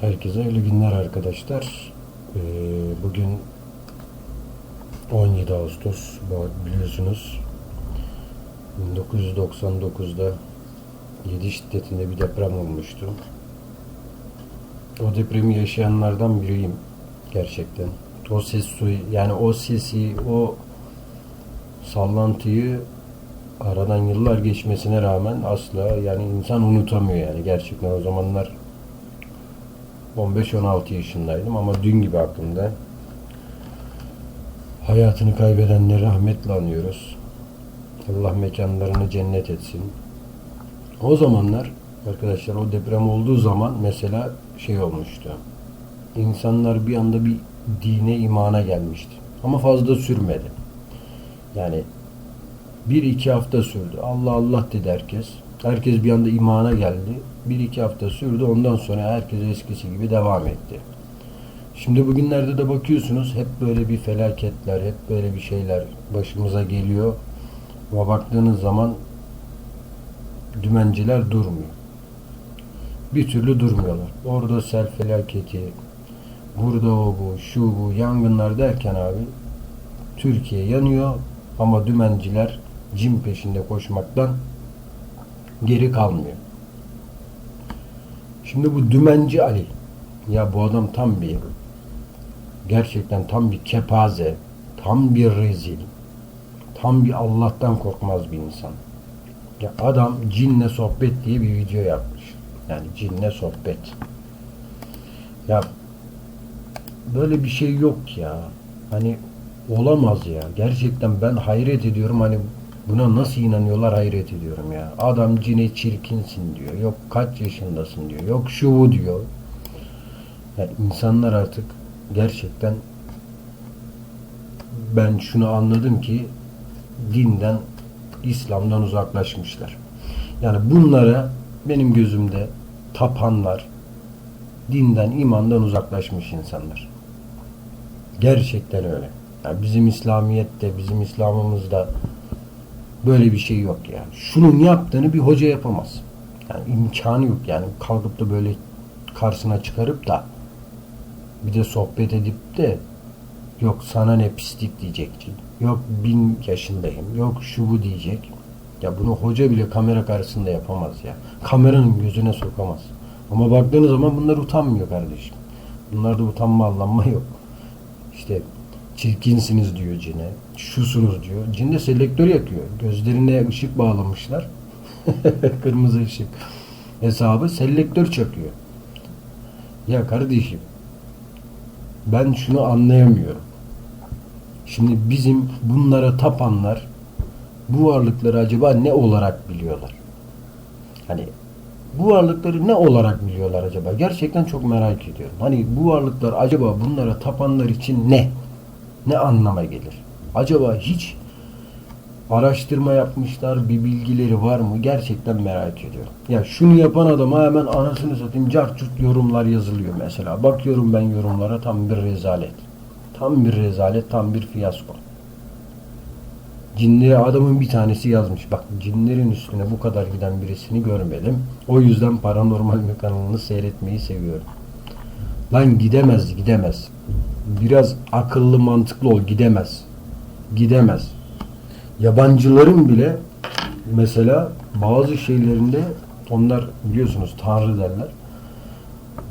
Herkese hayırlı günler arkadaşlar. Ee, bugün 17 Ağustos biliyorsunuz 1999'da 7 şiddetinde bir deprem olmuştu. O depremi yaşayanlardan biriyim gerçekten. O ses suyu yani o sesi o sallantıyı aradan yıllar geçmesine rağmen asla yani insan unutamıyor yani gerçekten o zamanlar 15-16 yaşındaydım ama dün gibi aklımda. Hayatını kaybedenleri rahmetle anıyoruz. Allah mekanlarını cennet etsin. O zamanlar arkadaşlar o deprem olduğu zaman mesela şey olmuştu. İnsanlar bir anda bir dine imana gelmişti. Ama fazla sürmedi. Yani bir iki hafta sürdü. Allah Allah dedi herkes. Herkes bir anda imana geldi. Bir iki hafta sürdü. Ondan sonra herkes eskisi gibi devam etti. Şimdi bugünlerde de bakıyorsunuz hep böyle bir felaketler, hep böyle bir şeyler başımıza geliyor. Ama baktığınız zaman dümenciler durmuyor. Bir türlü durmuyorlar. Orada sel felaketi, burada o bu, şu bu, yangınlar derken abi Türkiye yanıyor ama dümenciler cin peşinde koşmaktan geri kalmıyor. Şimdi bu dümenci Ali ya bu adam tam bir gerçekten tam bir kepaze, tam bir rezil, tam bir Allah'tan korkmaz bir insan. Ya adam cinle sohbet diye bir video yapmış. Yani cinle sohbet. Ya böyle bir şey yok ya. Hani olamaz ya. Gerçekten ben hayret ediyorum hani buna nasıl inanıyorlar hayret ediyorum ya. Adam cine çirkinsin diyor. Yok kaç yaşındasın diyor. Yok şu bu diyor. Yani insanlar artık gerçekten ben şunu anladım ki dinden İslam'dan uzaklaşmışlar. Yani bunlara benim gözümde tapanlar dinden, imandan uzaklaşmış insanlar. Gerçekten öyle. Yani bizim İslamiyet'te, bizim İslam'ımızda böyle bir şey yok yani. Şunun yaptığını bir hoca yapamaz. Yani imkanı yok yani kalkıp da böyle karşısına çıkarıp da bir de sohbet edip de yok sana ne pislik diyecek. Yok bin yaşındayım. Yok şu bu diyecek. Ya bunu hoca bile kamera karşısında yapamaz ya. Kameranın gözüne sokamaz. Ama baktığınız zaman bunlar utanmıyor kardeşim. Bunlarda utanma allanma yok. İşte çirkinsiniz diyor cine. Şusunuz diyor. Cin de selektör yakıyor. Gözlerine ışık bağlamışlar. Kırmızı ışık hesabı selektör çakıyor. Ya kardeşim ben şunu anlayamıyorum. Şimdi bizim bunlara tapanlar bu varlıkları acaba ne olarak biliyorlar? Hani bu varlıkları ne olarak biliyorlar acaba? Gerçekten çok merak ediyorum. Hani bu varlıklar acaba bunlara tapanlar için ne? Ne anlama gelir? Acaba hiç araştırma yapmışlar, bir bilgileri var mı? Gerçekten merak ediyorum. Ya şunu yapan adama hemen anasını satayım carçurt yorumlar yazılıyor mesela. Bakıyorum ben yorumlara tam bir rezalet. Tam bir rezalet, tam bir fiyasko. Cinli adamın bir tanesi yazmış. Bak cinlerin üstüne bu kadar giden birisini görmedim. O yüzden paranormal mi kanalını seyretmeyi seviyorum. Lan gidemez gidemez. Biraz akıllı mantıklı ol gidemez. Gidemez. Yabancıların bile mesela bazı şeylerinde onlar biliyorsunuz Tanrı derler.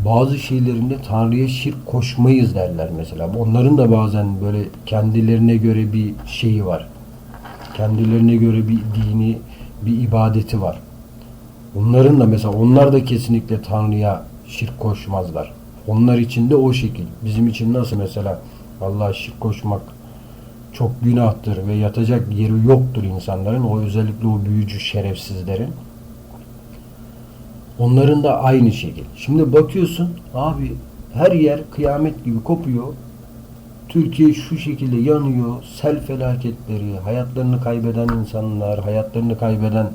Bazı şeylerinde Tanrı'ya şirk koşmayız derler mesela. Onların da bazen böyle kendilerine göre bir şeyi var. Kendilerine göre bir dini, bir ibadeti var. Onların da mesela onlar da kesinlikle Tanrı'ya şirk koşmazlar. Onlar için de o şekil. Bizim için nasıl mesela Allah'a şirk koşmak çok günahtır ve yatacak yeri yoktur insanların. O özellikle o büyücü şerefsizlerin. Onların da aynı şekil. Şimdi bakıyorsun abi her yer kıyamet gibi kopuyor. Türkiye şu şekilde yanıyor. Sel felaketleri, hayatlarını kaybeden insanlar, hayatlarını kaybeden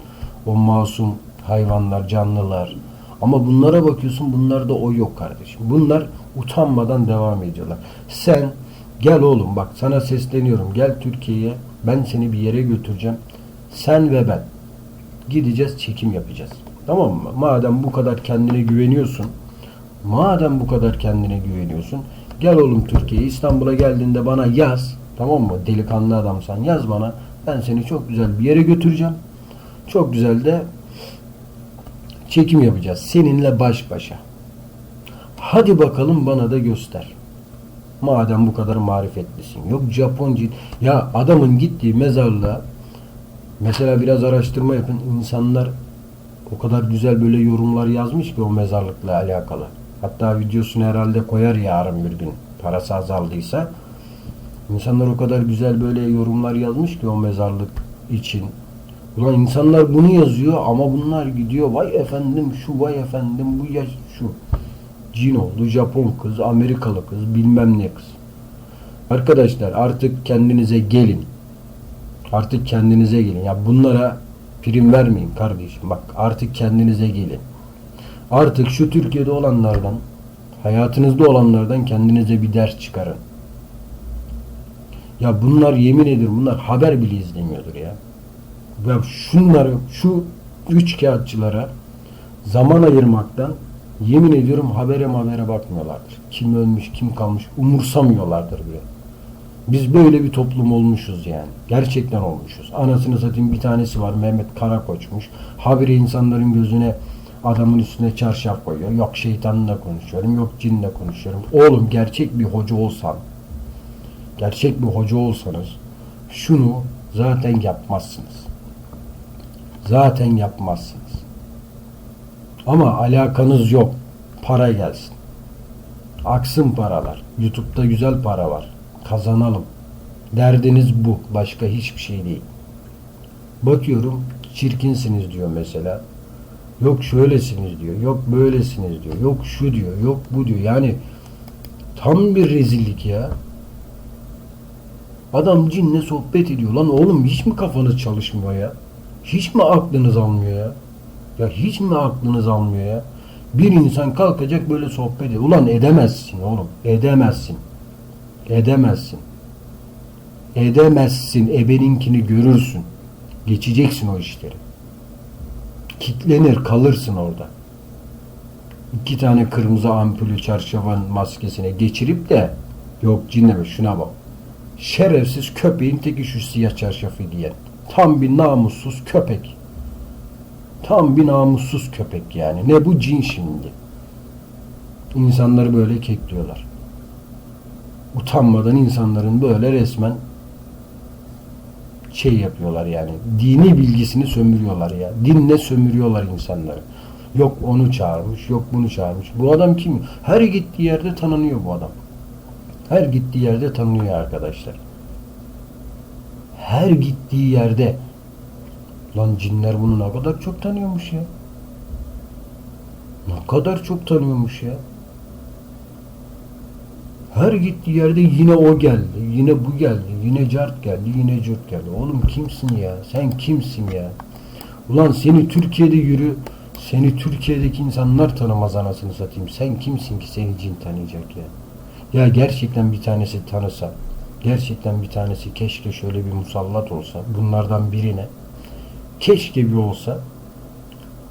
o masum hayvanlar, canlılar. Ama bunlara bakıyorsun bunlarda o yok kardeşim. Bunlar utanmadan devam ediyorlar. Sen gel oğlum bak sana sesleniyorum. Gel Türkiye'ye. Ben seni bir yere götüreceğim. Sen ve ben gideceğiz çekim yapacağız. Tamam mı? Madem bu kadar kendine güveniyorsun. Madem bu kadar kendine güveniyorsun. Gel oğlum Türkiye'ye İstanbul'a geldiğinde bana yaz. Tamam mı? Delikanlı adamsan yaz bana. Ben seni çok güzel bir yere götüreceğim. Çok güzel de çekim yapacağız. Seninle baş başa. Hadi bakalım bana da göster. Madem bu kadar marifetlisin. Yok Japon cin. Ya adamın gittiği mezarlığa mesela biraz araştırma yapın. İnsanlar o kadar güzel böyle yorumlar yazmış ki o mezarlıkla alakalı. Hatta videosunu herhalde koyar yarın bir gün. Parası azaldıysa. İnsanlar o kadar güzel böyle yorumlar yazmış ki o mezarlık için. Ulan insanlar bunu yazıyor ama bunlar gidiyor vay efendim şu vay efendim bu ya şu. Cin oldu, Japon kız, Amerikalı kız, bilmem ne kız. Arkadaşlar artık kendinize gelin. Artık kendinize gelin. Ya bunlara prim vermeyin kardeşim. Bak artık kendinize gelin. Artık şu Türkiye'de olanlardan, hayatınızda olanlardan kendinize bir ders çıkarın. Ya bunlar yemin ederim bunlar haber bile izlemiyordur ya. Ya şunları, şu üç kağıtçılara zaman ayırmaktan yemin ediyorum habere habere bakmıyorlardır. Kim ölmüş, kim kalmış umursamıyorlardır bile. Biz böyle bir toplum olmuşuz yani. Gerçekten olmuşuz. Anasını satayım bir tanesi var Mehmet Karakoç'muş. Habire insanların gözüne adamın üstüne çarşaf koyuyor. Yok şeytanla konuşuyorum, yok cinle konuşuyorum. Oğlum gerçek bir hoca olsan, gerçek bir hoca olsanız şunu zaten yapmazsınız. Zaten yapmazsınız. Ama alakanız yok. Para gelsin. Aksın paralar. YouTube'da güzel para var. Kazanalım. Derdiniz bu. Başka hiçbir şey değil. Bakıyorum çirkinsiniz diyor mesela. Yok şöylesiniz diyor. Yok böylesiniz diyor. Yok şu diyor. Yok bu diyor. Yani tam bir rezillik ya. Adam cinle sohbet ediyor. Lan oğlum hiç mi kafanız çalışmıyor ya? Hiç mi aklınız almıyor ya? Ya hiç mi aklınız almıyor ya? Bir insan kalkacak böyle sohbet ediyor. Ulan edemezsin oğlum. Edemezsin. Edemezsin. Edemezsin. Ebeninkini görürsün. Geçeceksin o işleri. Kitlenir kalırsın orada. İki tane kırmızı ampulü çarşafın maskesine geçirip de yok cinleme şuna bak. Şerefsiz köpeğin teki şu siyah çarşafı diyen. Tam bir namussuz köpek. Tam bir namussuz köpek yani. Ne bu cin şimdi. İnsanları böyle kekliyorlar. Utanmadan insanların böyle resmen şey yapıyorlar yani. Dini bilgisini sömürüyorlar ya. Dinle sömürüyorlar insanları. Yok onu çağırmış, yok bunu çağırmış. Bu adam kim? Her gittiği yerde tanınıyor bu adam. Her gittiği yerde tanınıyor arkadaşlar. Her gittiği yerde Lan cinler bunu ne kadar çok tanıyormuş ya. Ne kadar çok tanıyormuş ya. Her gittiği yerde yine o geldi, yine bu geldi, yine cart geldi, yine cürt geldi. Oğlum kimsin ya? Sen kimsin ya? Ulan seni Türkiye'de yürü, seni Türkiye'deki insanlar tanımaz anasını satayım. Sen kimsin ki seni cin tanıyacak ya? Ya gerçekten bir tanesi tanısa, gerçekten bir tanesi keşke şöyle bir musallat olsa, bunlardan birine, keşke bir olsa,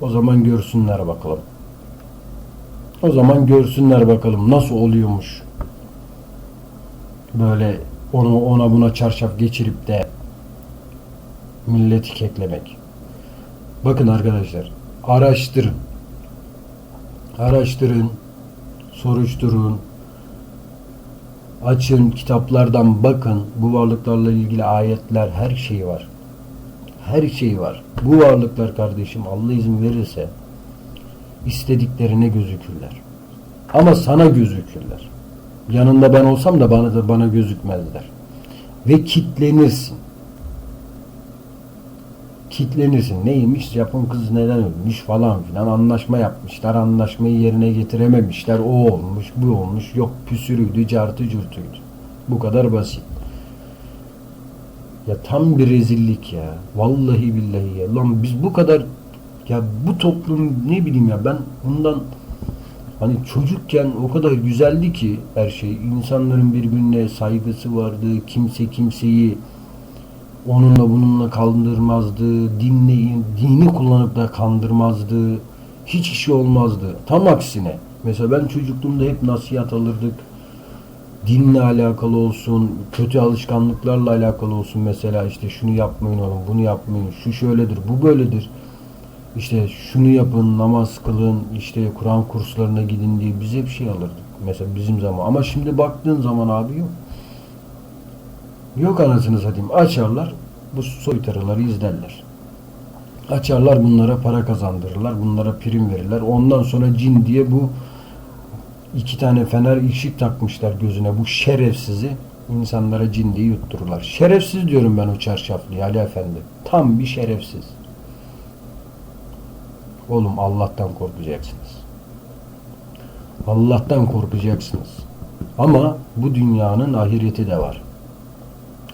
o zaman görsünler bakalım. O zaman görsünler bakalım nasıl oluyormuş. Böyle onu ona buna çarşaf geçirip de milleti keklemek. Bakın arkadaşlar, araştırın. Araştırın, soruşturun, açın, kitaplardan bakın. Bu varlıklarla ilgili ayetler, her şey var. Her şey var. Bu varlıklar kardeşim Allah izin verirse istediklerine gözükürler. Ama sana gözükürler. Yanında ben olsam da bana da bana gözükmezler. Ve kitlenirsin. Kitlenirsin. Neymiş? Japon kız neden ölmüş falan filan. Anlaşma yapmışlar. Anlaşmayı yerine getirememişler. O olmuş, bu olmuş. Yok püsürüydü, cartı cürtüydü. Bu kadar basit. Ya tam bir rezillik ya. Vallahi billahi ya. Lan biz bu kadar ya bu toplum ne bileyim ya ben bundan hani çocukken o kadar güzeldi ki her şey. İnsanların birbirine saygısı vardı. Kimse kimseyi onunla bununla kandırmazdı. Dinle, dini kullanıp da kandırmazdı. Hiç işi olmazdı. Tam aksine Mesela ben çocukluğumda hep nasihat alırdık. Dinle alakalı olsun, kötü alışkanlıklarla alakalı olsun mesela işte şunu yapmayın oğlum, bunu yapmayın, şu şöyledir, bu böyledir. İşte şunu yapın, namaz kılın, işte Kur'an kurslarına gidin diye biz hep şey alırdık. Mesela bizim zaman. Ama şimdi baktığın zaman abi yok. Yok anasını satayım. Açarlar, bu soytarıları izlerler. Açarlar bunlara para kazandırırlar. Bunlara prim verirler. Ondan sonra cin diye bu iki tane fener ışık takmışlar gözüne. Bu şerefsizi insanlara cin diye yuttururlar. Şerefsiz diyorum ben o çarşaflı Ali Efendi. Tam bir şerefsiz. Oğlum Allah'tan korkacaksınız. Allah'tan korkacaksınız. Ama bu dünyanın ahireti de var.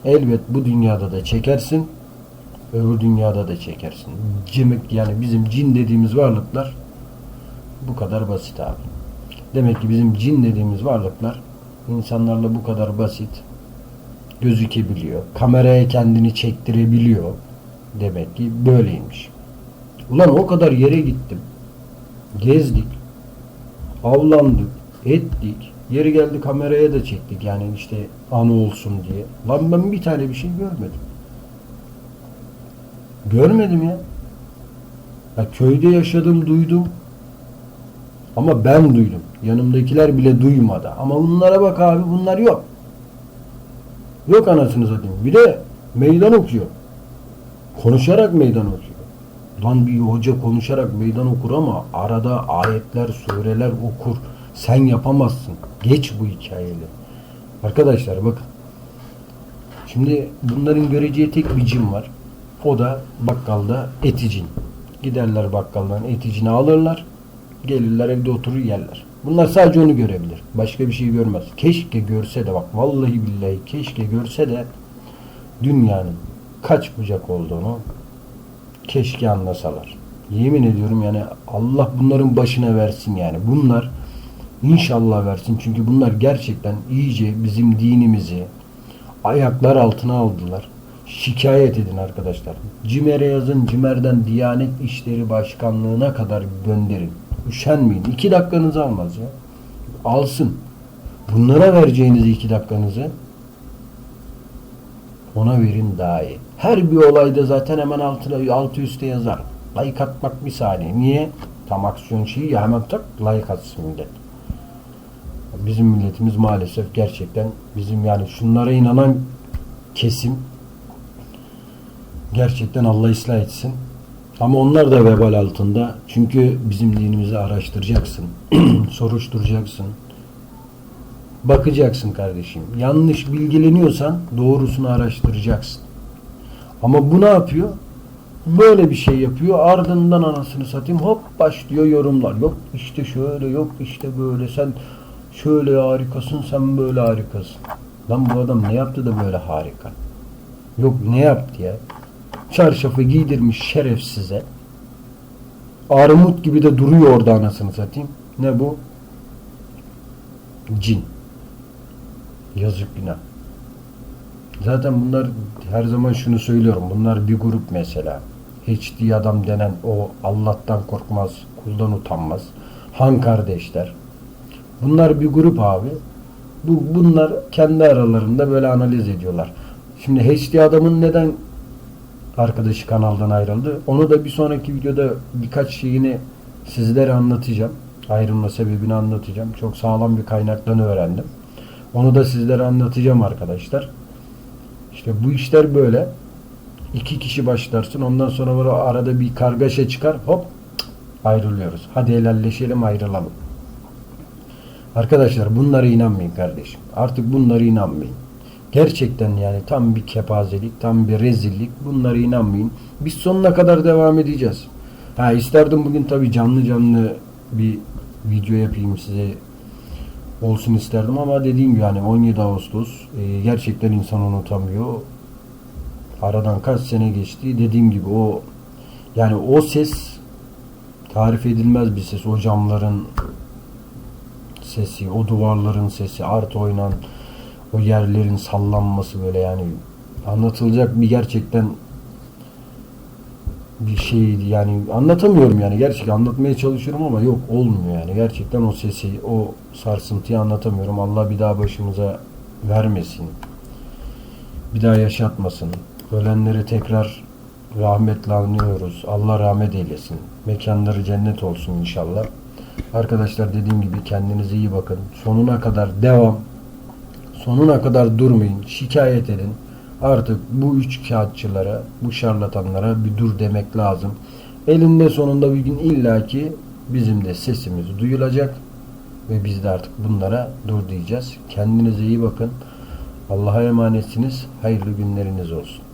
Elbet bu dünyada da çekersin, öbür dünyada da çekersin. Cimik yani bizim cin dediğimiz varlıklar bu kadar basit abi. Demek ki bizim cin dediğimiz varlıklar insanlarla bu kadar basit gözükebiliyor. Kameraya kendini çektirebiliyor. Demek ki böyleymiş. Ulan o kadar yere gittim. Gezdik. Avlandık. Ettik. Yeri geldi kameraya da çektik. Yani işte anı olsun diye. Lan ben bir tane bir şey görmedim. Görmedim ya. ya köyde yaşadım, duydum. Ama ben duydum. Yanımdakiler bile duymadı. Ama bunlara bak abi bunlar yok. Yok anasını satayım. Bir de meydan okuyor. Konuşarak meydan okuyor. Lan bir hoca konuşarak meydan okur ama arada ayetler, sureler okur. Sen yapamazsın. Geç bu hikayeleri. Arkadaşlar bakın. Şimdi bunların göreceği tek bir cin var. O da bakkalda eticin. Giderler bakkaldan eticini alırlar. Gelirler evde oturur yerler. Bunlar sadece onu görebilir. Başka bir şey görmez. Keşke görse de bak vallahi billahi keşke görse de dünyanın kaç bucak olduğunu keşke anlasalar. Yemin ediyorum yani Allah bunların başına versin yani. Bunlar inşallah versin. Çünkü bunlar gerçekten iyice bizim dinimizi ayaklar altına aldılar. Şikayet edin arkadaşlar. Cimer'e yazın. Cimer'den Diyanet İşleri Başkanlığı'na kadar gönderin. Üşenmeyin. İki dakikanızı almaz ya. Alsın. Bunlara vereceğiniz iki dakikanızı ona verin daha iyi. Her bir olayda zaten hemen altına altı üstte yazar. Like atmak bir saniye. Niye? Tam aksiyon şeyi ya hemen tak like atsın millet. Bizim milletimiz maalesef gerçekten bizim yani şunlara inanan kesim gerçekten Allah ıslah etsin. Ama onlar da vebal altında. Çünkü bizim dinimizi araştıracaksın. soruşturacaksın. Bakacaksın kardeşim. Yanlış bilgileniyorsan doğrusunu araştıracaksın. Ama bu ne yapıyor? Böyle bir şey yapıyor. Ardından anasını satayım hop başlıyor yorumlar. Yok işte şöyle yok işte böyle sen şöyle harikasın sen böyle harikasın. Lan bu adam ne yaptı da böyle harika? Yok ne yaptı ya? Çarşafı giydirmiş şeref size. Armut gibi de duruyor orada anasını satayım. Ne bu? Cin. Yazık günah. Zaten bunlar her zaman şunu söylüyorum. Bunlar bir grup mesela. HD adam denen o Allah'tan korkmaz, kuldan utanmaz. Han kardeşler. Bunlar bir grup abi. Bu, bunlar kendi aralarında böyle analiz ediyorlar. Şimdi HD adamın neden arkadaşı kanaldan ayrıldı? Onu da bir sonraki videoda birkaç şeyini sizlere anlatacağım. Ayrılma sebebini anlatacağım. Çok sağlam bir kaynaktan öğrendim. Onu da sizlere anlatacağım arkadaşlar. İşte bu işler böyle. İki kişi başlarsın. Ondan sonra arada bir kargaşa çıkar. Hop ayrılıyoruz. Hadi helalleşelim ayrılalım. Arkadaşlar bunlara inanmayın kardeşim. Artık bunlara inanmayın. Gerçekten yani tam bir kepazelik, tam bir rezillik. Bunlara inanmayın. Biz sonuna kadar devam edeceğiz. Ha isterdim bugün tabi canlı canlı bir video yapayım size olsun isterdim ama dediğim gibi yani 17 Ağustos e, gerçekten insan unutamıyor. Aradan kaç sene geçti. Dediğim gibi o yani o ses tarif edilmez bir ses. O camların sesi, o duvarların sesi, artı oynan o yerlerin sallanması böyle yani anlatılacak bir gerçekten bir şeydi yani anlatamıyorum yani. Gerçekten anlatmaya çalışıyorum ama yok olmuyor yani. Gerçekten o sesi o sarsıntıyı anlatamıyorum. Allah bir daha başımıza vermesin. Bir daha yaşatmasın. Ölenleri tekrar rahmetle anlıyoruz Allah rahmet eylesin. Mekanları cennet olsun inşallah arkadaşlar dediğim gibi kendinize iyi bakın sonuna kadar devam sonuna kadar durmayın şikayet edin Artık bu üç kağıtçılara, bu şarlatanlara bir dur demek lazım. Elinde sonunda bir gün illaki bizim de sesimiz duyulacak ve biz de artık bunlara dur diyeceğiz. Kendinize iyi bakın. Allah'a emanetsiniz. Hayırlı günleriniz olsun.